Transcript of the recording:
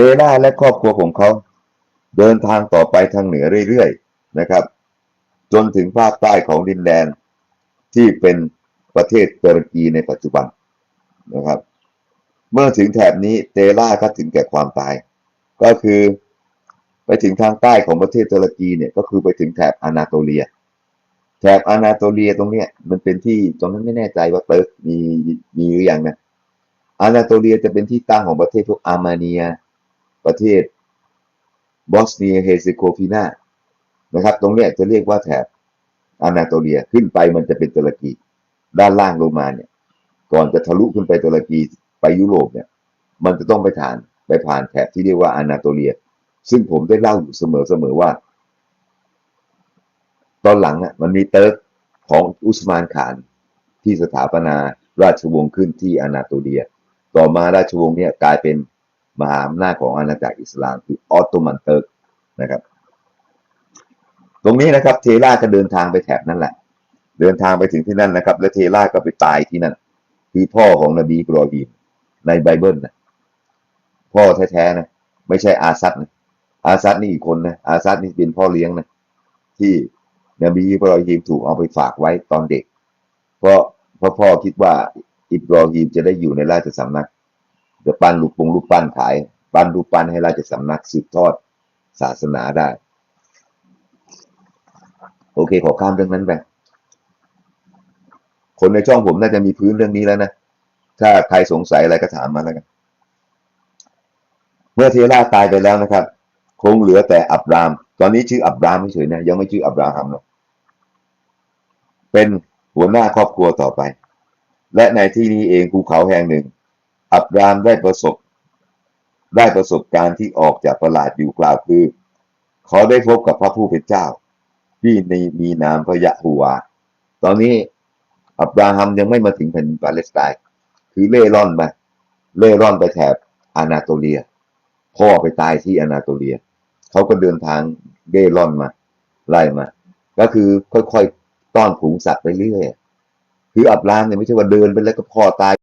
เตล่าและครอบครัวของเขา เดินทางต่อไปทางเหนือเรื่อยๆนะครับ จนถึงภาคใต้ของดินแดนที่เป็นประเทศตุรกีในปัจจุบันนะครับ เมื่อถึงแถบนี้เตล่าก็ถึงแก่ความตาย ก็คือไปถึงทางใต้ของประเทศตุรกีเนี่ยก็คือไปถึงแถบอนาโตเลีย แถบอนาโตเลียตรงเนี้ยมันเป็นที่ตรงนั้นไม่แน่ใจว่าเติร์กมีมีหรือยังนะอนาโตเลียจะเป็นที่ตั้งของประเทศพวกอาร์เมเนีย ประเทศบอสเนียเฮเซโกวีนานะครับ ตรงนี้จะเรียกว่าแถบอานาโตเลียขึ้นไปมันจะเป็นตุรกี ด้านล่างลงมาเนี่ย ก่อนจะทะลุขึ้นไปตุรกีไปยุโรปเนี่ย มันจะต้องไปผ่านไปผ่านแถบที่เรียกว่าอานาโตเลีย ซึ่งผมได้เล่าอยู่เสมอๆว่า ตอนหลังอะมันมีเติร์กของอุสมานขานที่สถาปนาราชวงศ์ขึ้นที่อานาโตเลีย ต่อมาราชวงศ์เนี่ยกลายเป็น มหาอำนาจของอาณาจักรอิสลามคือออตโตมันเติร์กนะครับ ตรงนี้นะครับเทราก็เดินทางไปแถบนั้นแหละ เดินทางไปถึงที่นั่นนะครับ และเทราก็ไปตายที่นั่นคือพ่อของนบีอิบรอฮีมในไบเบิลนะพ่อแท้ๆนะไม่ใช่อาซัดนะอาซัดนี่อีกคนนะอาซัดนี่เป็นพ่อเลี้ยงนะที่นบีอิบรอฮีมถูกเอาไปฝากไว้ตอนเด็ก เพราะเพราะพ่อคิดว่าอิบรอฮีมจะได้อยู่ในราชสำนัก เดี๋ยวปั้นลูกปงลูกปั้นขาย ปั้นลูกปั้นให้ราชสำนักสืบทอดศาสนาได้ โอเคขอข้ามเรื่องนั้นไปคนในช่องผมน่าจะมีพื้นเรื่องนี้แล้วนะ ถ้าใครสงสัยอะไรก็ถามมาแล้วกัน เมื่อเทราตายไปแล้วนะครับ คงเหลือแต่อับราม ตอนนี้ชื่ออับรามเฉยนะ ยังไม่ชื่ออับราฮัมหรอก เป็นหัวหน้าครอบครัวต่อไป และในที่นี้เองภูเขาแห่งหนึ่ง อับรามได้ประสบ ได้ประสบการณ์ที่ออกจากประหลาดอยู่กล่าวคือ เขาได้พบกับพระผู้เป็นเจ้า ที่ในมีนามพระยะฮูวตอนนี้อับราฮัมยังไม่มาถึงแผ่นดินปาเลสไตน์คือเล่ร่อนไปเล่ร่อนไปแถบอานาโตเลีย พ่อไปตายที่อานาโตเลีย เขาก็เดินทางเล่ร่อนมา ไล่มา ก็คือค่อยๆต้อนผูงสัตว์ไปเรื่อย คืออับรามเนี่ยไม่ใช่ว่าเดินไปแล้วก็พ่อตาย